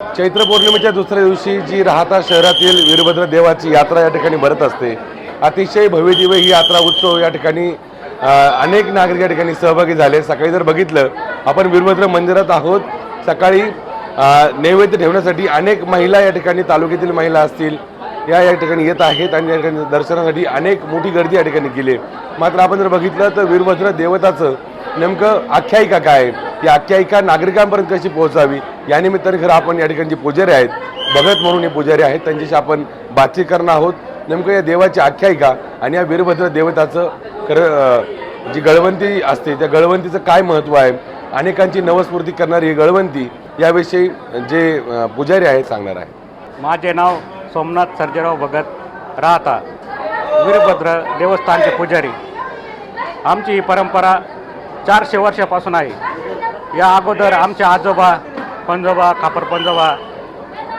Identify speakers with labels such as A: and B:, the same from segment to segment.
A: चैत्र पौर्णिमेच्या दुसऱ्या दिवशी जी राहता शहरातील वीरभद्र देवाची यात्रा या ठिकाणी भरत असते अतिशय भव्यदिव्य ही यात्रा उत्सव या ठिकाणी अनेक नागरिक या ठिकाणी सहभागी झाले. सकाळी जर बघितलं आपण वीरभद्र मंदिरात आहोत. सकाळी नैवेद्य ठेवण्यासाठी अनेक महिला या ठिकाणी तालुक्यातील महिला असतील या या ठिकाणी येत आहेत आणि या ठिकाणी दर्शनासाठी अनेक मोठी गर्दी या ठिकाणी केली. मात्र आपण जर बघितलं तर वीरभद्र देवताचं नेमकं आख्यायिका काय आहे? ती आख्यायिका नागरिकांपर्यंत कशी पोहोचावी? या निमित्ताने खरं आपण या ठिकाणी जे पुजारी आहेत. भगत म्हणून हे पुजारी आहेत. त्यांच्याशी आपण बातचीत करणार आहोत. नेमकं या देवाची आख्यायिका आणि या वीरभद्र देवताचं खरं जी गळवंती असते त्या गळवंतीचं काय महत्त्व आहे? अनेकांची नवस्फूर्ती करणारी ही गळवंती याविषयी जे पुजारी आहेत सांगणार आहे
B: माझे नाव सोमनाथ सर्जेराव भगत राहता वीरभद्र देवस्थानचे पुजारी. आमची ही परंपरा चारशे वर्षापासून आहे. या अगोदर आमचे आजोबा पंजोबा खापर पंजोबा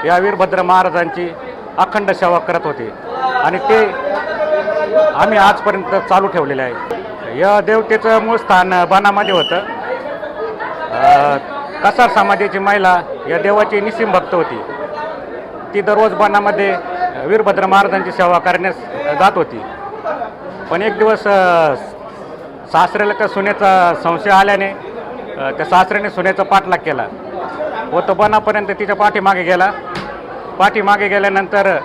B: या वीरभद्र महाराजांची अखंड सेवा करत होते. आणि ते आम्ही आजपर्यंत चालू ठेवलेले आहे. या देवतेचं मूळ स्थान बनामध्ये होतं कसार समाजाची महिला या देवाची निसीम भक्त होती. ती दररोज बनामध्ये वीरभद्र महाराजांची सेवा करण्यास जात होती. पण एक दिवस अ, सासऱ्याला का सुनेचा संशय आल्याने त्या सासऱ्याने सुन्याचा पाठलाग केला. व तो बनापर्यंत तिच्या पाठीमागे गेला. पाठीमागे गेल्यानंतर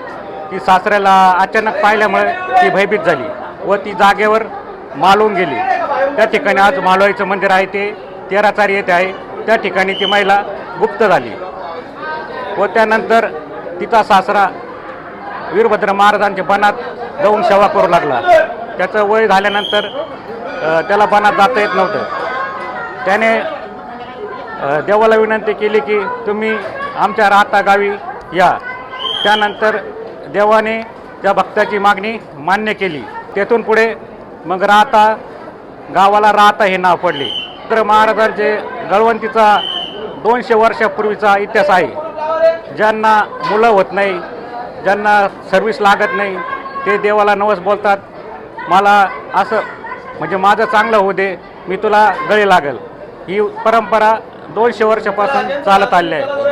B: ती सासऱ्याला अचानक पाहिल्यामुळे ती भयभीत झाली व ती जागेवर मालवून गेली. त्या ठिकाणी आज मालवाईचं मंदिर आहे ते तेरा चारी येथे आहे. त्या ठिकाणी ती महिला गुप्त झाली. व त्यानंतर तिचा सासरा वीरभद्र महाराजांच्या बनात जाऊन सेवा करू लागला. त्याचं वय झाल्यानंतर त्याला बनात जाता येत नव्हतं. त्याने देवाला विनंती केली की तुम्ही आमच्या राहता गावी या. त्यानंतर देवाने त्या भक्ताची मागणी मान्य केली. तेथून पुढे मग राहता गावाला राहता हे नाव पडले. तर महाराजांचे गळवंतीचा दोनशे वर्षापूर्वीचा इतिहास आहे. ज्यांना मुलं होत नाही ज्यांना सर्व्हिस लागत नाही ते देवाला नवस बोलतात मला असं म्हणजे माझं चांगलं होऊ दे मी तुला गळे लागेल. ही परंपरा दोनशे वर्षापासून चालत आली आहे.